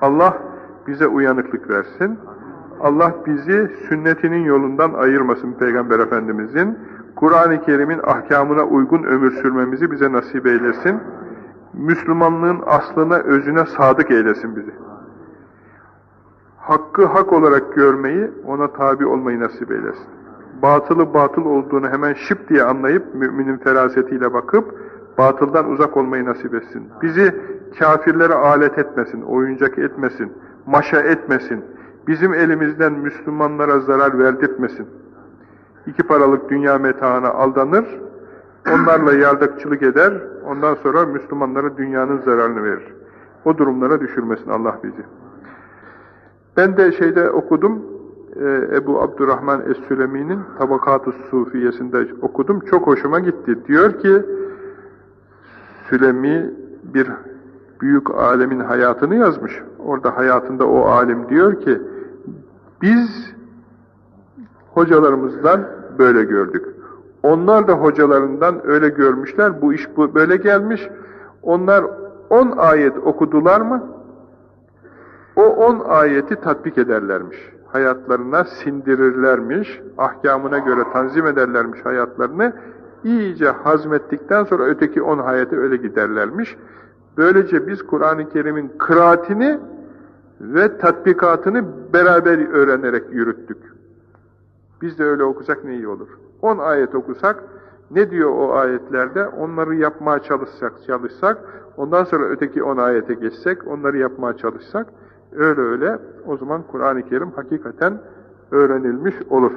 Allah bize uyanıklık versin. Allah bizi sünnetinin yolundan ayırmasın Peygamber Efendimizin. Kur'an-ı Kerim'in ahkamına uygun ömür sürmemizi bize nasip eylesin. Müslümanlığın aslına, özüne sadık eylesin bizi. Hakkı hak olarak görmeyi, ona tabi olmayı nasip eylesin. Batılı batıl olduğunu hemen şıp diye anlayıp, müminin ferasetiyle bakıp, batıldan uzak olmayı nasip etsin. Bizi kafirlere alet etmesin, oyuncak etmesin, maşa etmesin. Bizim elimizden Müslümanlara zarar verdirtmesin. İki paralık dünya metaına aldanır, onlarla yardakçılık eder, ondan sonra Müslümanlara dünyanın zararını verir. O durumlara düşürmesin Allah bizi. Ben de şeyde okudum, Ebu Abdurrahman Es-Sülemi'nin Tabakat-ı Sufiyesinde okudum. Çok hoşuma gitti. Diyor ki, Sülemi bir büyük alemin hayatını yazmış. Orada hayatında o alim diyor ki, biz hocalarımızdan böyle gördük. Onlar da hocalarından öyle görmüşler, bu iş böyle gelmiş. Onlar on ayet okudular mı, o on ayeti tatbik ederlermiş. Hayatlarına sindirirlermiş, ahkamına göre tanzim ederlermiş hayatlarını. İyice hazmettikten sonra öteki on ayete öyle giderlermiş. Böylece biz Kur'an-ı Kerim'in kıraatini ve tatbikatını beraber öğrenerek yürüttük. Biz de öyle okusak ne iyi olur. On ayet okusak, ne diyor o ayetlerde? Onları yapmaya çalışsak, çalışsak, ondan sonra öteki on ayete geçsek, onları yapmaya çalışsak, öyle öyle o zaman Kur'an-ı Kerim hakikaten öğrenilmiş olur.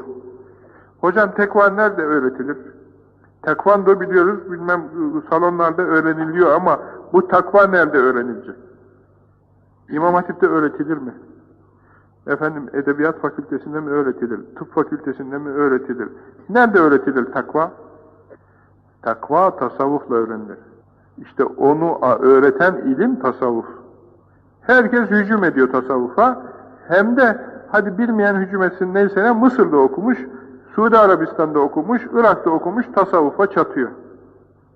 Hocam tekva nerede öğretilir? Tekvando biliyoruz, bilmem salonlarda öğreniliyor ama bu takva nerede öğrenilecek? İmam Hatip'te öğretilir mi? Efendim Edebiyat Fakültesinde mi öğretilir? Tıp Fakültesinde mi öğretilir? Nerede öğretilir takva? Takva tasavvufla öğrenilir. İşte onu öğreten ilim tasavvuf. Herkes hücum ediyor tasavvufa. Hem de hadi bilmeyen hücum etsin neyse ne Mısır'da okumuş, Suudi Arabistan'da okumuş, Irak'ta okumuş, tasavvufa çatıyor.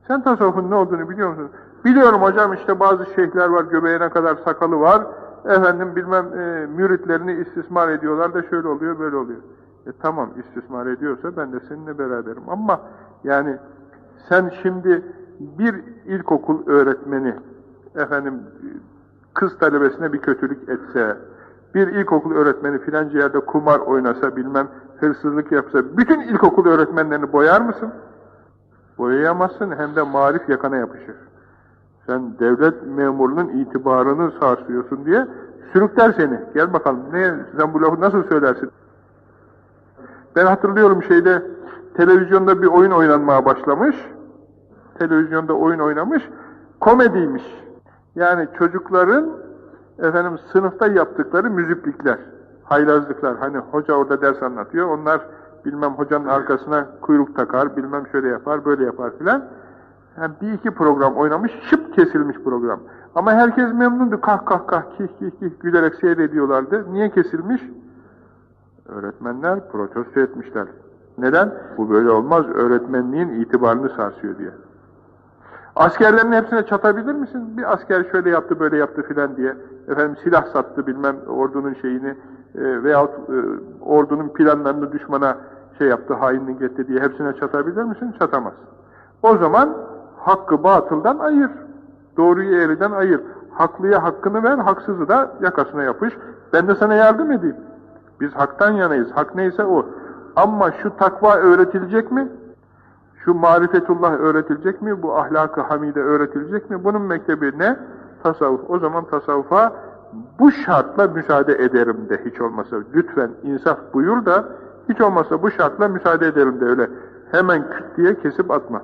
Sen tasavvufun ne olduğunu biliyor musun? Biliyorum hocam işte bazı şeyhler var, göbeğine kadar sakalı var. Efendim bilmem e, müritlerini istismar ediyorlar da şöyle oluyor, böyle oluyor. E tamam istismar ediyorsa ben de seninle beraberim. Ama yani sen şimdi bir ilkokul öğretmeni efendim kız talebesine bir kötülük etse, bir ilkokul öğretmeni filanca yerde kumar oynasa, bilmem hırsızlık yapsa, bütün ilkokul öğretmenlerini boyar mısın? Boyayamazsın, hem de marif yakana yapışır. Sen devlet memurunun itibarını sarsıyorsun diye sürükler seni. Gel bakalım, ne, sen bu lafı nasıl söylersin? Ben hatırlıyorum şeyde, televizyonda bir oyun oynanmaya başlamış, televizyonda oyun oynamış, komediymiş. Yani çocukların efendim sınıfta yaptıkları müziklikler, haylazlıklar. Hani hoca orada ders anlatıyor. Onlar bilmem hocanın arkasına kuyruk takar, bilmem şöyle yapar, böyle yapar filan. Yani bir iki program oynamış, şıp kesilmiş program. Ama herkes memnundu. Kah kah kah, kih kih kih gülerek seyrediyorlardı. Niye kesilmiş? Öğretmenler protesto etmişler. Neden? Bu böyle olmaz. Öğretmenliğin itibarını sarsıyor diye. Askerlerin hepsine çatabilir misin? Bir asker şöyle yaptı, böyle yaptı filan diye. Efendim silah sattı bilmem ordunun şeyini e, veyahut e, ordunun planlarını düşmana şey yaptı, hainlik etti diye hepsine çatabilir misin? Çatamaz. O zaman hakkı batıldan ayır. Doğruyu eğriden ayır. Haklıya hakkını ver, haksızı da yakasına yapış. Ben de sana yardım edeyim. Biz haktan yanayız. Hak neyse o. Ama şu takva öğretilecek mi? Şu marifetullah öğretilecek mi? Bu ahlakı hamide öğretilecek mi? Bunun mektebi ne? Tasavvuf. O zaman tasavvufa bu şartla müsaade ederim de hiç olmasa. Lütfen insaf buyur da hiç olmasa bu şartla müsaade ederim de öyle. Hemen küt diye kesip atma.